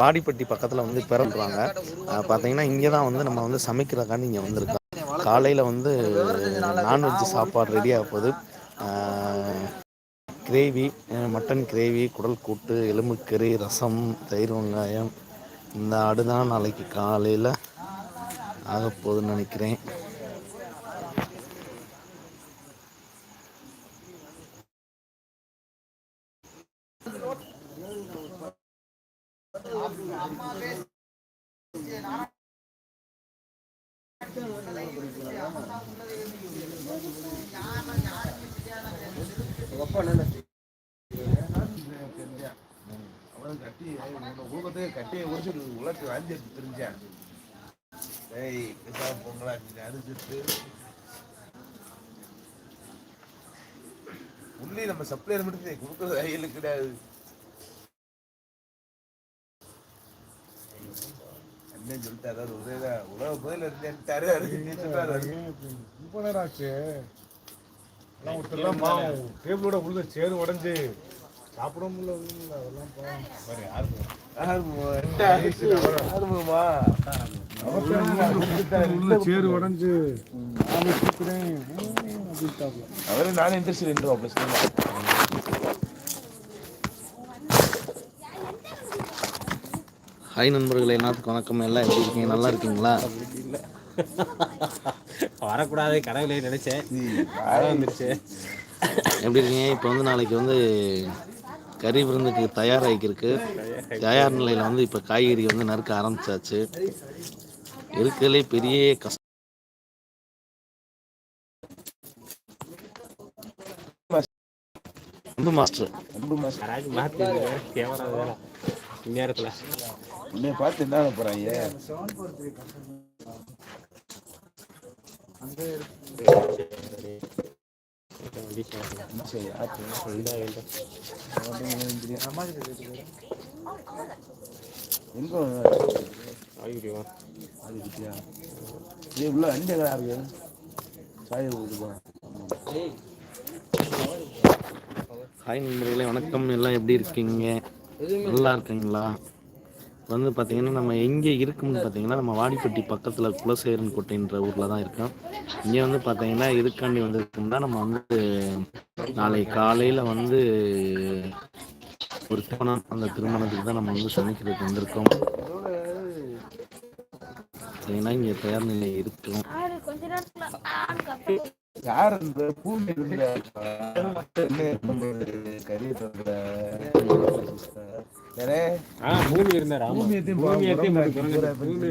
வாடிப்பட்டி பக்கத்தில் வந்து பெரும்பாங்க பார்த்தீங்கன்னா இங்கே தான் வந்து நம்ம வந்து சமைக்கிறதுக்காண்டி இங்கே வந்திருக்கோம். காலையில் வந்து நான்வெஜ் சாப்பாடு ரெடியாக போகுது. கிரேவி மட்டன் கிரேவி குடல் கூட்டு எலும்புக்கறி ரசம் தயிர் வெங்காயம். இந்த ஆடு தான் நாளைக்கு காலையில் காலையில ஆகப்போதுன்னு நினைக்கிறேன். கட்டி ஊகத்தையே கட்டிய உரிச்சு உலக்கு வாந்தி எடுத்து திரிஞ்சேன் ஏய் பேசாம பொங்கலா நீங்க அனுப்பிச்சிட்டு உள்ளே நம்ம சப்ளையர் மட்டும் கொடுக்குறது கையில் கிடையாது. அண்ணன் சொல்லிட்டு அதாவது ஒரேதான் உலக முதல்ல இருந்தேன்ட்டாரு அதுக்கு நீ சொல்றாரு. ரொம்ப நேரம் ஆச்சு டேபிளோட உள்ள சேரு உடஞ்சு. சாப்பிட முடியல அதெல்லாம் உள்ள சேரு உடஞ்சு நானே அப்படின்ட்டாப்ல. அவரு நானும் இன்ட்ரெஸ்ட் நின்றுவோம் பிரச்சனை ஹாய் நண்பர்களே. எல்லாத்துக்கும் வணக்கம். எல்லாம் எப்படி இருக்கீங்க? நல்லா இருக்கீங்களா? வரக்கூடாது. கடவுளே நினைச்சேன். வந்துருச்சு. எப்படி இருக்கீங்க? இப்போ வந்து நாளைக்கு வந்து கறி விருந்துக்கு தயாராகிருக்கு தயார் நிலையில் வந்து இப்போ காய்கறி வந்து நறுக்க ஆரம்பிச்சாச்சு. இருக்கிறதுலே பெரிய கஷ்டம். அன்பு மாஸ்டர். இந்நேரத்துல. உன்னை பார்த்து என்ன போறாங்க? சரி எங்க அஞ்சு எங்கடா இருக்கு? சாய் ஹாய் நண்பர்களே வணக்கம். எல்லாம் எப்படி இருக்கீங்க? நல்லா இருக்கீங்களா? வந்து பார்த்தீங்கன்னா நம்ம எங்கே இருக்கும்னு பார்த்தீங்கன்னா நம்ம வாடிப்பட்டி பக்கத்தில் குலசேகரன் கோட்டைன்ற ஊரில் தான் இருக்கோம். இங்கே வந்து பார்த்தீங்கன்னா இதுக்காண்டி வந்திருக்கோம்னா நம்ம வந்து நாளை காலையில் வந்து ஒரு திருமணம் அந்த திருமணத்துக்கு தான் நம்ம வந்து சமைக்கிறதுக்கு வந்திருக்கோம். பார்த்தீங்கன்னா இங்கே தயார் நிலை இருக்கும் யார் அந்த பூமி பூமி உரங்க- பூமி